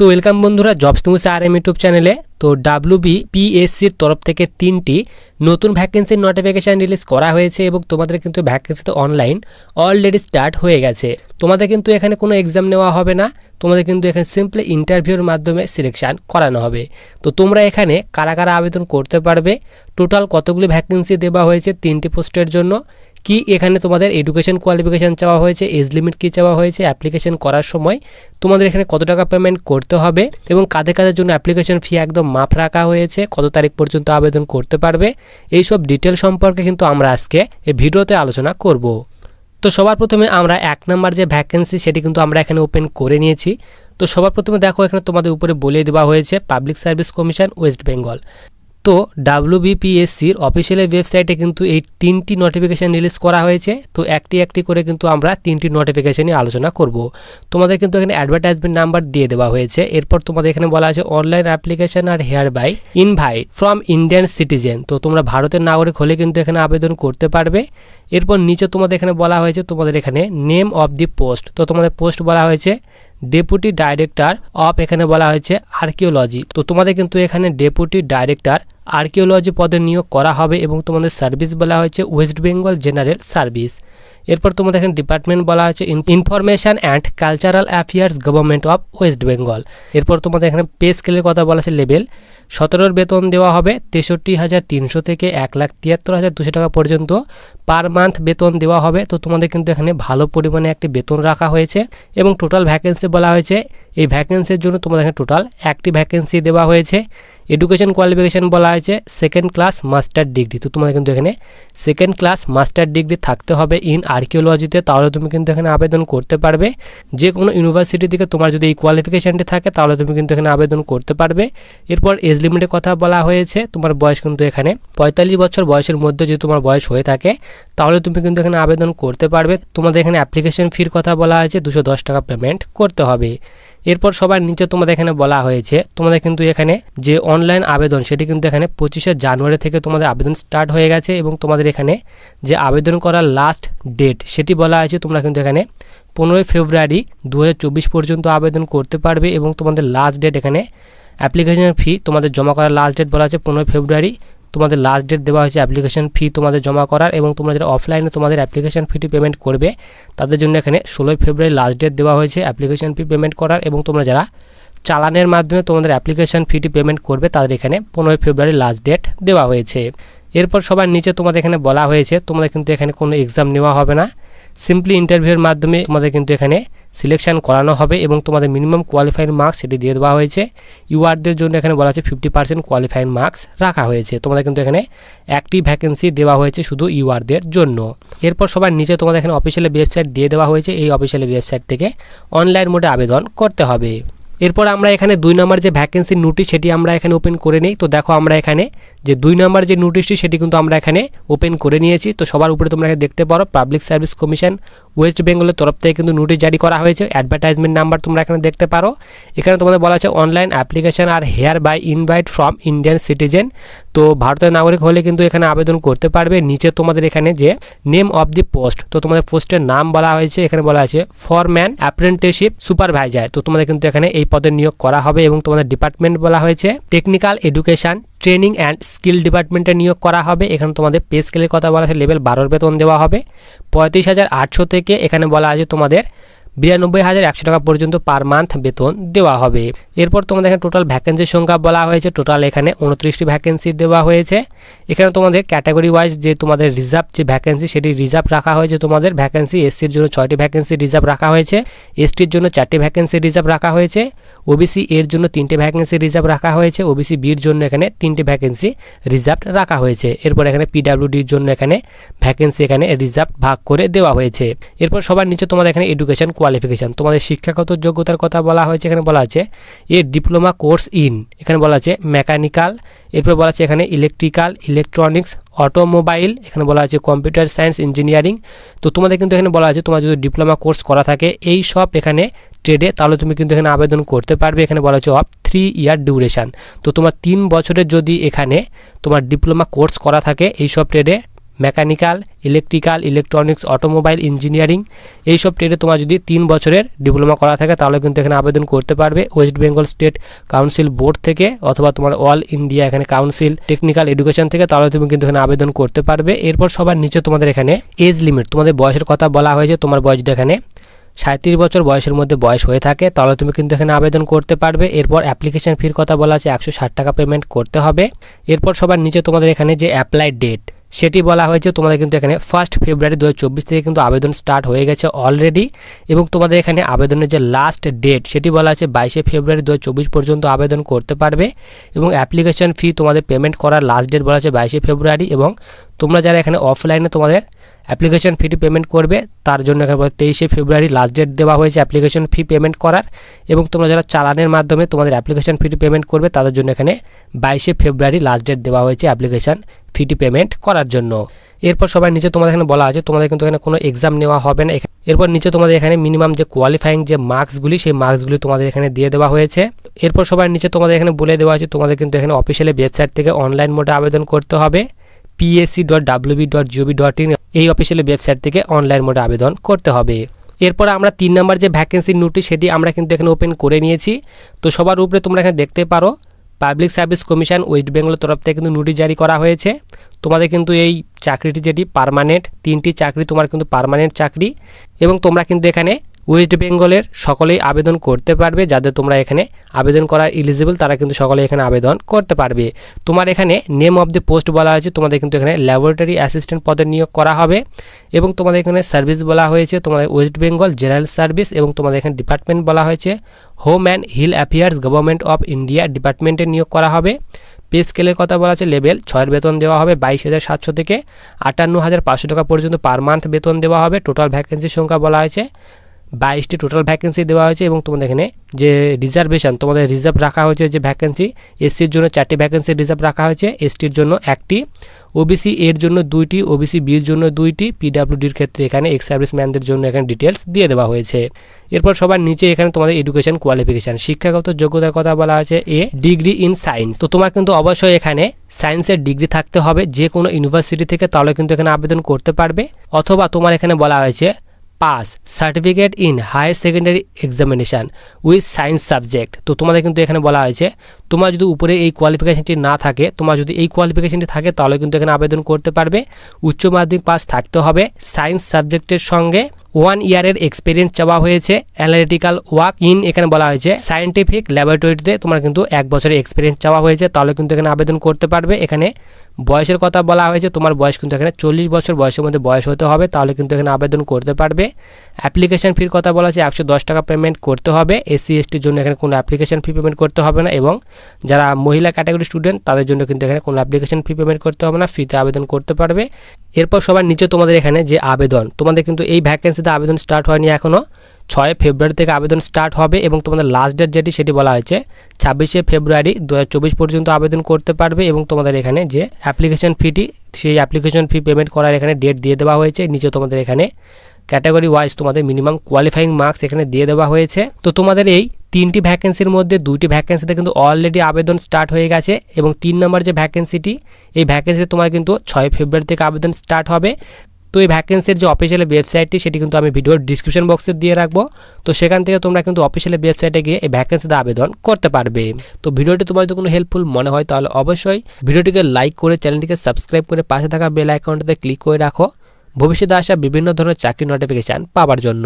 তো ওয়েলকাম বন্ধুরা, জবস তুমি আর এম ইউটিউব চ্যানেলে। তো ডাব্লিউ বি পিএসসির তরফ থেকে তিনটি নতুন ভ্যাকেন্সির নোটিফিকেশান রিলিজ করা হয়েছে এবং তোমাদের কিন্তু ভ্যাকেন্সি তো অনলাইন অলরেডি স্টার্ট হয়ে গেছে। তোমাদের কিন্তু এখানে কোনো এক্সাম নেওয়া হবে না, তোমাদের কিন্তু এখানে সিম্পলি ইন্টারভিউর মাধ্যমে সিলেকশান করানো হবে। তো তোমরা এখানে কারা কারা আবেদন করতে পারবে? টোটাল কতগুলি ভ্যাকেন্সি দেওয়া হয়েছে তিনটি পোস্টের জন্য? কি এখানে তোমাদের এডুকেশন কোয়ালিফিকেশান চাওয়া হয়েছে এজ লিমিট কী চাওয়া হয়েছে অ্যাপ্লিকেশন করার সময় তোমাদের এখানে কত টাকা পেমেন্ট করতে হবে এবং কাদের কাদের জন্য অ্যাপ্লিকেশন ফি একদম মাফ রাখা হয়েছে, কত তারিখ পর্যন্ত আবেদন করতে পারবে এই সব ডিটেল সম্পর্কে কিন্তু আমরা আজকে এই ভিডিওতে আলোচনা করব। তো সবার প্রথমে আমরা এক নাম্বার যে ভ্যাকেন্সি সেটি কিন্তু আমরা এখানে ওপেন করে নিয়েছি। তো সবার প্রথমে দেখো এখানে তোমাদের উপরে বলে দেওয়া হয়েছে public service commission west Bengal তো ডাব্লিউবিপিএসসির অফিসিয়াল ওয়েবসাইটে কিন্তু এই তিনটি নোটিফিকেশান রিলিজ করা হয়েছে। তো একটি একটি করে কিন্তু আমরা তিনটি নোটিফিকেশানই আলোচনা করব। তোমাদের কিন্তু এখানে অ্যাডভার্টাইজমেন্ট নাম্বার দিয়ে দেওয়া হয়েছে। এরপর তোমাদের এখানে বলা আছে online application R hereby invite from Indian citizen তো তোমরা ভারতের নাগরিক হলে কিন্তু এখানে আবেদন করতে পারবে। এরপর নিচে তোমাদের এখানে বলা হয়েছে তোমাদের এখানে নেম অফ দি পোস্ট তো তোমাদের পোস্ট বলা হয়েছে ডেপুটি ডাইরেক্টর অফ এখানে বলা হয়েছে আর্কিওলজি তো তোমাদের কিন্তু এখানে ডেপুটি ডাইরেক্টর আর্কিওলজি পদে নিয়োগ করা হবে এবং তোমাদের সার্ভিস বলা হয়েছে ওয়েস্ট বেঙ্গল জেনারেল সার্ভিস এরপর তোমাদের এখানে ডিপার্টমেন্ট বলা হয়েছে information and cultural affairs government of west Bengal এরপর তোমাদের এখানে পে স্কেলের কথা বলা আছে লেভেল সতেরোর বেতন দেওয়া হবে তেষট্টি হাজার তিনশো থেকে এক লাখ তিয়াত্তর হাজার দুশো টাকা পর্যন্ত। পার মান্থ বেতন দেওয়া হবে, তো তোমাদের কিন্তু এখানে ভালো পরিমাণে একটি বেতন রাখা হয়েছে। এবং টোটাল ভ্যাকেন্সি বলা হয়েছে এই ভ্যাকেন্সির জন্য তোমাদের এখানে টোটাল একটি ভ্যাকেন্সি দেওয়া হয়েছে। এডুকেশন কোয়ালিফিকেশান বলা হয়েছে সেকেন্ড ক্লাস মাস্টার ডিগ্রি তো তোমাদের কিন্তু এখানে সেকেন্ড ক্লাস মাস্টার ডিগ্রি থাকতে হবে ইন আর্কিওলজিতে তাহলে তুমি কিন্তু এখানে আবেদন করতে পারবে। যে কোনো ইউনিভার্সিটি থেকে তোমার যদি এই কোয়ালিফিকেশানটি থাকে, তাহলে তুমি কিন্তু এখানে আবেদন করতে পারবে। এরপর এজ লিমিটের কথা বলা হয়েছে, তোমার বয়স কিন্তু এখানে পঁয়তাল্লিশ বছর বয়সের মধ্যে যদি তোমার বয়স হয়ে থাকে, তাহলে তুমি কিন্তু এখানে আবেদন করতে পারবে। তোমাদের এখানে অ্যাপ্লিকেশন ফির কথা বলা হয়েছে, দুশো টাকা পেমেন্ট করতে হবে। এরপর সবার নিচে তোমাদের এখানে বলা হয়েছে, তোমাদের কিন্তু এখানে যে অনলাইন আবেদন, সেটি কিন্তু এখানে পঁচিশে জানুয়ারি থেকে তোমাদের আবেদন স্টার্ট হয়ে গেছে এবং তোমাদের এখানে যে আবেদন করার লাস্ট ডেট সেটি বলা হয়েছে, তোমরা কিন্তু এখানে পনেরোই ফেব্রুয়ারি দু হাজার চব্বিশ পর্যন্ত আবেদন করতে পারবে এবং তোমাদের লাস্ট ডেট এখানে অ্যাপ্লিকেশনের ফি তোমাদের জমা করার লাস্ট ডেট বলা আছে পনেরোই ফেব্রুয়ারি তোমাদের লাস্ট ডেট দেওয়া হয়েছে অ্যাপ্লিকেশন ফি তোমাদের জমা করার এবং তোমরা যারা অফলাইনে তোমাদের অ্যাপ্লিকেশন ফিটি পেমেন্ট করবে, তাদের জন্য এখানে ষোলোই ফেব্রুয়ারি লাস্ট ডেট দেওয়া হয়েছে অ্যাপ্লিকেশন ফি পেমেন্ট করার এবং তোমরা যারা চালানের মাধ্যমে তোমাদের অ্যাপ্লিকেশন ফিটি পেমেন্ট করবে, তাদের এখানে পনেরোই ফেব্রুয়ারি লাস্ট ডেট দেওয়া হয়েছে। এরপর সবার নিচে তোমাদের এখানে বলা হয়েছে, তোমাদের কিন্তু এখানে কোনো এক্সাম নেওয়া হবে না। সিম্পলি ইন্টারভিউর মাধ্যমে তোমাদের কিন্তু এখানে সিলেকশন করানো হবে এবং তোমাদের মিনিমাম কোয়ালিফাইন মার্কস সেটি দিয়ে দেওয়া হয়েছে। ইউআরদের জন্য এখানে বলা হচ্ছে ফিফটি পার্সেন্ট কোয়ালিফাইড মার্কস রাখা হয়েছে। তোমাদের কিন্তু এখানে একটি ভ্যাকেন্সি দেওয়া হয়েছে শুধু ইউআরদের জন্য। এরপর সবার নিচে তোমাদের এখানে অফিসিয়াল ওয়েবসাইট দিয়ে দেওয়া হয়েছে। এই অফিসিয়াল ওয়েবসাইট থেকে অনলাইন মোডে আবেদন করতে হবে। এরপর আমরা এখানে দুই নম্বর যে ভ্যাকেন্সির নোটিশ সেটি আমরা এখানে ওপেন করে নিই। তো দেখো আমরা এখানে যে দুই নম্বর যে নোটিশটি সেটি কিন্তু আমরা এখানে ওপেন করে নিয়েছি। তো সবার উপরে তোমরা দেখতে পারো পাবলিক সার্ভিস কমিশন ওয়েস্ট বেঙ্গলের তরফ থেকে কিন্তু নোটিশ জারি করা হয়েছে। অ্যাডভার্টাইজমেন্ট নাম্বার তোমরা এখানে দেখতে পারো। এখানে তোমাদের বলা আছে online application R hereby invite from Indian citizen তো ভারতের নাগরিক হলে কিন্তু এখানে আবেদন করতে পারবে। নিচে তোমাদের এখানে যে নেম অফ দি পোস্ট তো তোমাদের পোস্টের নাম বলা হয়েছে। এখানে বলা আছে ফরম্যান অ্যাপ্রেন্টিসশিপ সুপারভাইজার তো তোমাদের কিন্তু এখানে এই পদে নিয়োগ করা হবে এবং তোমাদের ডিপার্টমেন্ট বলা হয়েছে। Technical education training and skill ডিপার্টমেন্টে নিয়োগ করা হবে। এখানে তোমাদের পে স্কেলের কথা বলা আছে লেভেল বারোর বেতন দেওয়া হবে। পঁয়ত্রিশ হাজার আটশো থেকে এখানে বলা আছে তোমাদের বিরানব্বই হাজার একশো টাকা পর্যন্ত পার মান্থ বেতন দেওয়া হবে। এরপর তোমাদের এখানে টোটাল ভ্যাকেন্সির সংখ্যা বলা হয়েছে। টোটাল এখানে উনত্রিশটি ভ্যাকেন্সি দেওয়া হয়েছে। এখানে তোমাদের ক্যাটাগরি ওয়াইজ যে তোমাদের রিজার্ভ যে ভ্যাকেন্সি সেটি রিজার্ভ রাখা হয়েছে তোমাদের। ভ্যাকেন্সি এসসির জন্য ছয়টি ভ্যাকেন্সি রিজার্ভ রাখা হয়েছে। এসটির জন্য চারটি ভ্যাকেন্সি রিজার্ভ রাখা হয়েছে। ওবিসি এর জন্য তিনটে ভ্যাকেন্সি রিজার্ভ রাখা হয়েছে। ওবিসি বির জন্য এখানে তিনটে ভ্যাকেন্সি রিজার্ভ রাখা হয়েছে। এরপর এখানে পিডাব্লিউডির জন্য এখানে ভ্যাকেন্সি এখানে রিজার্ভ ভাগ করে দেওয়া হয়েছে। এরপর সবার নিচে তোমাদের এখানে এডুকেশন কোয়ালিফিকেশান তোমাদের শিক্ষাগত যোগ্যতার কথা বলা হয়েছে, এখানে বলা আছে এ ডিপ্লোমা কোর্স ইন এখানে বলা আছে মেকানিক্যাল এরপর বলা আছে এখানে ইলেকট্রিক্যাল ইলেকট্রনিক্স অটোমোবাইল এখানে বলা আছে কম্পিউটার সায়েন্স ইঞ্জিনিয়ারিং তো তোমাদের কিন্তু এখানে বলা আছে তোমার যদি ডিপ্লোমা কোর্স করা থাকে, এই সব এখানে ট্রেডে তাহলে তুমি কিন্তু এখানে আবেদন করতে পারবে। এখানে বলা আছে অফ থ্রি ইয়ার ডিউরেশান তো তোমার তিন বছরের যদি এখানে তোমার ডিপ্লোমা কোর্স করা থাকে এই সব ট্রেডে mechanical electrical electronics automobile engineering এইসব ট্রেডে তোমার যদি তিন বছরের ডিপ্লোমা করা থাকে, তাহলে কিন্তু এখানে আবেদন করতে পারবে। West Bengal state council board থেকে অথবা তোমার অল ইন্ডিয়া এখানে কাউন্সিল টেকনিক্যাল এডুকেশন থেকে, তাহলে তুমি কিন্তু এখানে আবেদন করতে পারবে। এরপর সবার নিচে তোমাদের এখানে এজ লিমিট তোমাদের বয়সের কথা বলা হয়েছে, তোমার বয়স যদি এখানে সাঁত্রিশ বছর বয়সের মধ্যে বয়স হয়ে থাকে, তাহলে তুমি কিন্তু এখানে আবেদন করতে পারবে। এরপর অ্যাপ্লিকেশন ফির কথা বলা আছে, একশো ষাট টাকা পেমেন্ট করতে হবে। এরপর সবার নিচে তোমাদের এখানে যে অ্যাপ্লাই ডেট সেটি বলা হয়েছে, তোমাদের কিন্তু এখানে ফার্স্ট ফেব্রুয়ারি দু হাজার চব্বিশ থেকে কিন্তু আবেদন স্টার্ট হয়ে গেছে অলরেডি এবং তোমাদের এখানে আবেদনের যে লাস্ট ডেট সেটি বলা আছে, বাইশে ফেব্রুয়ারি দু হাজার চব্বিশ পর্যন্ত আবেদন করতে পারবে। এবং অ্যাপ্লিকেশন ফি তোমাদের পেমেন্ট করার লাস্ট ডেট বলা আছে, বাইশে ফেব্রুয়ারি এবং তোমরা যারা এখানে অফলাইনে তোমাদের অ্যাপ্লিকেশন ফিটি পেমেন্ট করবে। তার জন্য এখানে তেইশে ফেব্রুয়ারি লাস্ট ডেট দেওয়া হয়েছে অ্যাপ্লিকেশন ফি পেমেন্ট করার এবং তোমরা যারা চালানের মাধ্যমে তোমাদের অ্যাপ্লিকেশন ফিটি পেমেন্ট করবে, তাদের জন্য এখানে বাইশে ফেব্রুয়ারি লাস্ট ডেট দেওয়া হয়েছে অ্যাপ্লিকেশন ফিটি পেমেন্ট করার জন্য। এরপর সবার নিচে তোমাদের এখানে বলা আছে, তোমাদের কিন্তু এখানে কোনো এক্সাম নেওয়া হবে না। এরপর নিচে তোমাদের এখানে মিনিমাম যে কোয়ালিফাইং যে মার্কসগুলি সেই মার্কসগুলি তোমাদের এখানে দিয়ে দেওয়া হয়েছে। এরপর সবার নিচে তোমাদের এখানে বলে দেওয়া আছে, তোমাদের কিন্তু এখানে অফিসিয়ালি ওয়েবসাইট থেকে অনলাইন মোডে আবেদন করতে হবে। PSC dot WB dot GOB dot in এই অফিসিয়াল ওয়েবসাইট থেকে অনলাইন মোডে আবেদন করতে হবে। এরপর আমরা তিন নম্বর যে ভ্যাকেন্সি নোটিশ সেটি আমরা কিন্তু এখানে ওপেন করে নিয়েছি। তো সবার উপরে তোমরা এখানে দেখতে পারো পাবলিক সার্ভিস কমিশন ওয়েস্ট বেঙ্গলের তরফ থেকে কিন্তু নোটিশ জারি করা হয়েছে। তোমাদের কিন্তু এই চাকরিটি যেটি পারমানেন্ট তিনটি চাকরি তোমার কিন্তু পারমানেন্ট চাকরি। এবং তোমরা কিন্তু এখানে ওয়েস্ট বেঙ্গলের সকলেই আবেদন করতে পারবে। যাদের তোমরা এখানে আবেদন করার ইলিজিবল তারা কিন্তু সকলে এখানে আবেদন করতে পারবে। তোমার এখানে নেম অফ দ্য পোস্ট বলা হয়েছে, তোমাদের কিন্তু এখানে ল্যাবরেটরি অ্যাসিস্ট্যান্ট পদে নিয়োগ করা হবে এবং তোমাদের এখানে সার্ভিস বলা হয়েছে, তোমাদের ওয়েস্ট বেঙ্গল জেনারেল সার্ভিস এবং তোমাদের এখানে ডিপার্টমেন্ট বলা হয়েছে। Home and hill affairs government of India ডিপার্টমেন্টে নিয়োগ করা হবে। পে স্কেলের কথা বলা আছে লেভেল ছয়ের বেতন দেওয়া হবে বাইশ হাজার সাতশো থেকে আটান্ন হাজার পাঁচশো টাকা পর্যন্ত পার মান্থ বেতন দেওয়া হবে। টোটাল ভ্যাকেন্সির সংখ্যা বলা হয়েছে। বাইশটি টোটাল ভ্যাকেন্সি দেওয়া হয়েছে এবং তোমাদের এখানে যে রিজার্ভেশন তোমাদের রিজার্ভ রাখা হয়েছে যে ভ্যাকেন্সি এসসির জন্য চারটি ভ্যাকেন্সি রিজার্ভ রাখা হয়েছে এসটির জন্য একটি ওবিসি এর জন্য দুইটি ওবিসি বির জন্য দুইটি পিডাব্লিউডির ক্ষেত্রে এখানে এক্স সার্ভিসম্যানদের জন্য এখানে ডিটেলস দিয়ে দেওয়া হয়েছে। এরপর সবার নিচে এখানে তোমাদের এডুকেশন কোয়ালিফিকেশান শিক্ষাগত যোগ্যতার কথা বলা আছে এ ডিগ্রি ইন সায়েন্স তো তোমার কিন্তু অবশ্যই এখানে সায়েন্সের ডিগ্রি থাকতে হবে যে কোনো ইউনিভার্সিটি থেকে তাহলে কিন্তু এখানে আবেদন করতে পারবে। অথবা তোমার এখানে বলা হয়েছে pass certificate in higher secondary examination with science subject তো তোমাদের কিন্তু এখানে বলা হয়েছে, তোমার যদি উপরে এই কোয়ালিফিকেশানটি না থাকে, তোমার যদি এই কোয়ালিফিকেশানটি থাকে, তাহলে কিন্তু এখানে আবেদন করতে পারবে। উচ্চ মাধ্যমিক পাস থাকতে হবে। সায়েন্স সাবজেক্টের সঙ্গে ওয়ান ইয়ারের এক্সপিরিয়েন্স চাওয়া হয়েছে। অ্যানালিটিক্যাল ওয়ার্ক ইন এখানে বলা হয়েছে। সায়েন্টিফিক ল্যাবরেটরিতে তোমার কিন্তু এক বছরের এক্সপিরিয়েন্স চাওয়া হয়েছে। তাহলে কিন্তু এখানে আবেদন করতে পারবে। এখানে বয়সের কথা বলা হয়েছে, তোমার বয়স কিন্তু এখানে চল্লিশ বছর বয়সের মধ্যে বয়স হতে হবে, তাহলে কিন্তু এখানে আবেদন করতে পারবে। অ্যাপ্লিকেশন ফির কথা বলা হয়েছে, একশো দশ টাকা পেমেন্ট করতে হবে। এসসি এসটির জন্য এখানে কোনো অ্যাপ্লিকেশন ফি পেমেন্ট করতে হবে না এবং যারা মহিলা ক্যাটাগরি স্টুডেন্ট তাদের জন্য কিন্তু এখানে কোনো অ্যাপ্লিকেশন ফি পেমেন্ট করতে হবে না ফিতে আবেদন করতে পারবে। এরপর সবার নিচে তোমাদের এখানে যে আবেদন, তোমাদের কিন্তু এই ভ্যাকেন্সিতে আবেদন স্টার্ট হয়নি এখনও ছয় ফেব্রুয়ারি থেকে আবেদন স্টার্ট হবে এবং তোমাদের লাস্ট ডেট যেটি সেটি বলা হয়েছে, ছাব্বিশে ফেব্রুয়ারি দু হাজার চব্বিশ পর্যন্ত আবেদন করতে পারবে এবং তোমাদের এখানে যে অ্যাপ্লিকেশন ফিটি সেই অ্যাপ্লিকেশন ফি পেমেন্ট করার এখানে ডেট দিয়ে দেওয়া হয়েছে। নিচে তোমাদের এখানে ক্যাটাগরি ওয়াইজ তোমাদের মিনিমাম কোয়ালিফাইং মার্কস এখানে দিয়ে দেওয়া হয়েছে। তো তোমাদের এই তিনটি ভ্যাকেন্সির মধ্যে দুইটি ভ্যাকেন্সিতে কিন্তু অলরেডি আবেদন স্টার্ট হয়ে গেছে এবং তিন নম্বর যে ভ্যাকেন্সিটি এই ভ্যাকেন্সিতে তোমার কিন্তু ছয় ফেব্রুয়ারি থেকে আবেদন স্টার্ট হবে। তো এই ভ্যাকেন্সির যে অফিসিয়াল ওয়েবসাইটটি সেটি কিন্তু আমি ভিডিওর ডিসক্রিপশন বক্সে দিয়ে রাখব। তো সেখান থেকে তোমরা কিন্তু অফিসিয়াল ওয়েবসাইটে গিয়ে এই ভ্যাকেন্সিতে আবেদন করতে পারবে। তো ভিডিওটি তোমার যদি কোনো হেল্পফুল মনে হয়, তাহলে অবশ্যই ভিডিওটিকে লাইক করে চ্যানেলটিকে সাবস্ক্রাইব করে পাশে থাকা বেল আইকনটাতে ক্লিক করে রাখো। ভবিষ্যতে আসা বিভিন্ন ধরনের চাকরি নোটিফিকেশান পাওয়ার জন্য।